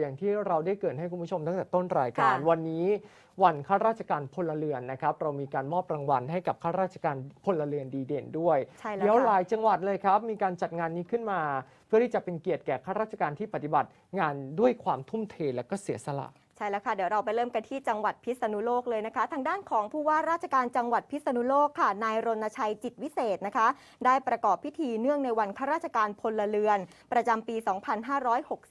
อย่างที่เราได้เกริดให้คุณผู้ชมตั้งแต่ต้นรายการ ค่ะ วันนี้วันข้าราชการพลเรือนนะครับ เรามีการมอบรางวัลให้กับข้าราชการพลเรือนดีเด่นด้วย ใช่แล้วเดี๋ยวหค่ะลายจังหวัดเลยครับ มีการจัดงานนี้ขึ้นมา เพื่อที่จะเป็นเกียรติแก่ข้าราชการที่ปฏิบัติงานด้วยความทุ่มเทและก็เสียสละ ใช่แล้วค่ะ เดี๋ยวเราไปเริ่มกันที่จังหวัดพิษณุโลกเลยนะคะ ทางด้านของผู้ว่าราชการจังหวัดพิษณุโลกค่ะนายรณชัยจิตวิเศษนะคะ ได้ประกอบพิธีเนื่องในวันข้าราชการพลเรือน ประจำปี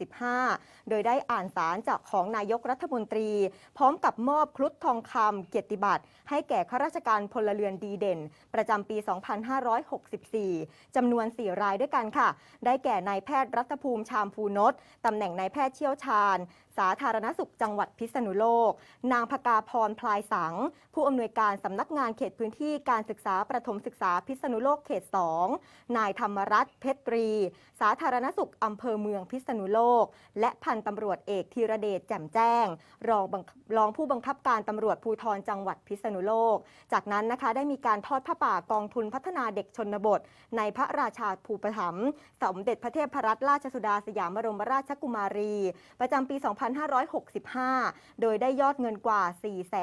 2565 โดยได้อ่านสารจากของนายกรัฐมนตรี พร้อมกับมอบครุฑทองคำเกียรติบัตรให้แก่ข้าราชการพลเรือนดีเด่น ประจำปี 2564 จำนวน 4 รายด้วยกันค่ะ ได้แก่นายแพทย์รัฐภูมิชามภูนศตำแหน่งนายแพทย์เชี่ยวชาญ สาธารณสุขจังหวัดพิษณุโลก นางพกาพรพลายสัง ผู้อำนวยการสำนักงานเขตพื้นที่การศึกษาประถมศึกษาพิษณุโลกเขต 2 นายธรรมรัตน์เพชรตรี สาธารณสุขอำเภอเมืองพิษณุโลก และพันตำรวจเอกธีรเดชแจ่มแจ้ง รองรองผู้บังคับการตำรวจภูธรจังหวัดพิษณุโลก จากนั้นนะคะได้มีการทอดผ้าป่ากองทุนพัฒนาเด็กชนบท ในพระราชาภูปถัมภ์สมเด็จพระเทพรัตนราชสุดาสยามบรมราชกุมารี ประจำปี 2565โดยได้ยอดเงินกว่า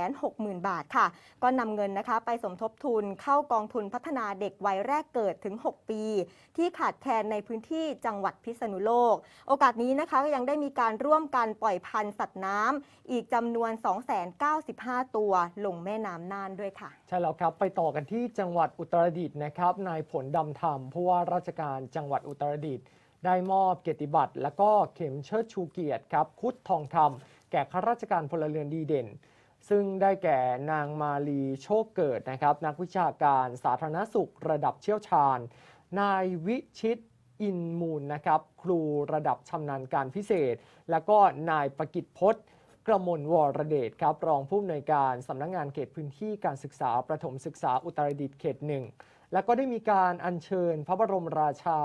460,000 บาทค่ะ ก็นำเงินนะคะไปสมทบทุนเข้ากองทุนพัฒนาเด็กวัยแรกเกิดถึง 6 ปี ที่ขาดแคลนในพื้นที่จังหวัดพิษณุโลก โอกาสนี้นะคะก็ยังได้มีการร่วมกันปล่อยพันธุ์สัตว์น้ำอีกจำนวน 295 ตัวลงแม่น้ำน่านด้วยค่ะ ใช่แล้วครับ ไปต่อกันที่จังหวัดอุตรดิตถ์นะครับ นายผลดำธรรมผู้ว่าราชการจังหวัดอุตรดิตถ์ได้มอบเกียรติบัตรและก็เข็มเชิดชูเกียรติครับคุดทองคำ แก่ข้าราชการพลเรือนดีเด่น ซึ่งได้แก่นางมาลีโชคเกิดนะครับนักวิชาการสาธารณสุขระดับเชี่ยวชาญ นายวิชิตอินมูลนะครับครูระดับชำนาญการพิเศษ แล้วก็นายประกิตพจน์กระมวลวรเดชครับรองผู้อำนวยการสำนักงานเขตพื้นที่การศึกษาประถมศึกษาอุตรดิตถ์เขตหนึ่งแล้วก็ได้มีการอัญเชิญพระบรมราชา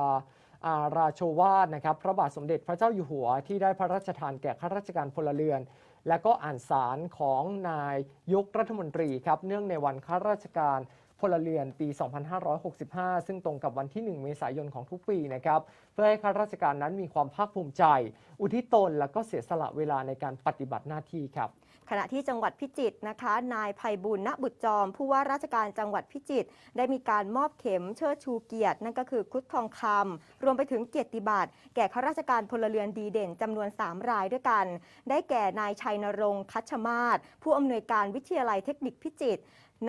อาราโชวาทนะครับพระบาทสมเด็จพระเจ้าอยู่หัวที่ได้พระราชทานแก่ข้าราชการพลเรือน และก็อ่านสารของนายยกรัฐมนตรีครับเนื่องในวันข้าราชการ พลเรือนปี 2565 ซึ่งตรงกับวันที่ 1 เมษายนของทุกปีนะครับเพื่อให้ข้าราชการนั้นมีความภาคภูมิใจ อุทิศตนและก็เสียสละเวลาในการปฏิบัติหน้าที่ครับขณะที่จังหวัดพิจิตรนะคะ นายภัยบุญณบุตรจอม ผู้ว่าราชการจังหวัดพิจิตรได้มีการมอบเข็มเชิดชูเกียรติ นั่นก็คือครุฑทองคำรวมไปถึงเกียรติบัตรแก่ข้าราชการพลเรือนดีเด่นจำนวน 3 รายด้วยกัน ได้แก่นายชัยนรงค์คัชมาศผู้อำนวยการวิทยาลัยเทคนิคพิจิตร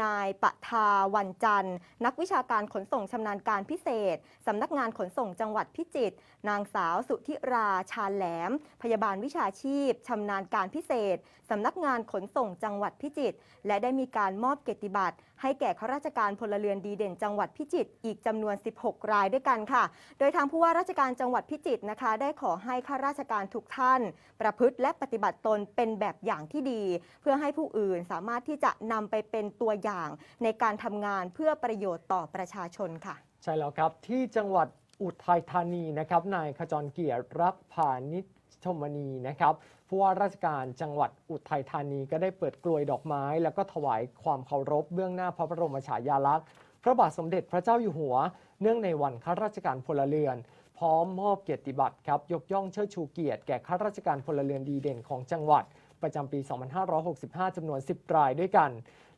นายปะทาวันจันทร์ นักวิชาการขนส่งชำนาญการพิเศษ สำนักงานขนส่งจังหวัดพิจิตร นางสาวสุธิราชาแหลม พยาบาลวิชาชีพชำนาญการพิเศษ สำนักงานขนส่งจังหวัดพิจิตร และได้มีการมอบเกียรติบัตร ให้แก่ข้าราชการพลเรือนดีเด่นจังหวัดพิจิตรอีกจำนวน 16 รายด้วยกันค่ะ โดยทางผู้ว่าราชการจังหวัดพิจิตรนะคะ ได้ขอให้ข้าราชการทุกท่าน ประพฤติและปฏิบัติตนเป็นแบบอย่างที่ดี เพื่อให้ผู้อื่นสามารถที่จะนำไปเป็นตัวอย่างในการทำงานเพื่อประโยชน์ต่อประชาชนค่ะ ใช่แล้วครับที่จังหวัดอุทัยธานีนะครับนายขจรเกียรติรักพานิช ชมณีนะครับผู้ว่าราชการจังหวัดอุทัยธานีก็ได้เปิดกลวยดอกไม้ แล้วก็ถวายความเคารพเบื้องหน้าพระบรมฉายาลักษณ์พระบาทสมเด็จพระเจ้าอยู่หัว เนื่องในวันข้าราชการพลเรือน พร้อมมอบเกียรติบัตรครับยกย่องเชิดชูเกียรติแก่ข้าราชการพลเรือนดีเด่นของจังหวัด ประจำปี 2565จำนวน 10 รายด้วยกัน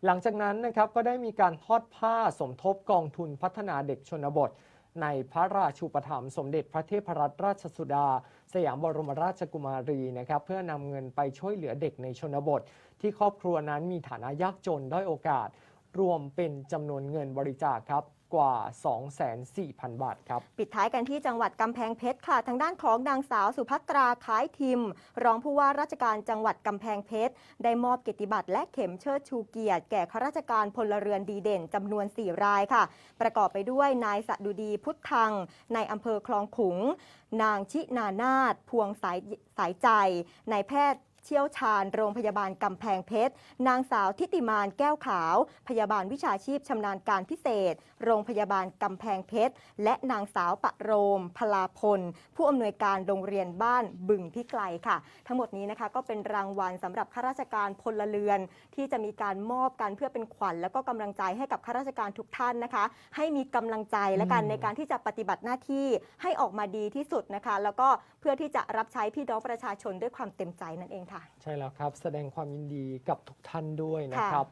หลังจากนั้นนะครับก็ได้มีการทอดผ้าสมทบกองทุนพัฒนาเด็กชนบท ในพระราชูปถัมภ์สมเด็จพระเทพรัตนราชสุดา สยามบรมราชกุมารีนะครับเพื่อนำเงินไปช่วยเหลือเด็กในชนบท ที่ครอบครัวนั้นมีฐานะยากจนด้อยโอกาส รวมเป็นจำนวนเงินบริจาคครับ กว่า 24,000 บาทครับ ปิดท้ายกันที่จังหวัดกำแพงเพชรค่ะ ทางด้านของนางสาวสุภัตราคล้ายทิม รองผู้ว่าราชการจังหวัดกำแพงเพชร ได้มอบเกียรติบัตรและเข็มเชิดชูเกียรติแก่ข้าราชการพลเรือนดีเด่นจำนวน 4 รายค่ะ ประกอบไปด้วยนายสะดุดีพุทธัง ในอำเภอคลองขุง นางชินานาถพวงสายสายใจ นายแพทย์ เชี่ยวชาญโรงพยาบาลกำแพงเพชร นางสาวทิติมานแก้วขาว พยาบาลวิชาชีพชำนาญการพิเศษ โรงพยาบาลกำแพงเพชร และนางสาวปะโรม พลาพล ผู้อำนวยการโรงเรียนบ้านบึงพิไกลค่ะ ทั้งหมดนี้นะคะก็เป็นรางวัลสำหรับข้าราชการพลเรือน ที่จะมีการมอบกันเพื่อเป็นขวัญ แล้วก็กำลังใจให้กับข้าราชการทุกท่านนะคะ ให้มีกำลังใจและกันอืมในการที่จะปฏิบัติหน้าที่ให้ออกมาดีที่สุดนะคะ แล้วก็เพื่อที่จะรับใช้พี่น้องประชาชนด้วยความเต็มใจนั่นเองค่ะ ใช่แล้วครับ แสดงความยินดีกับทุกท่านด้วยนะครับ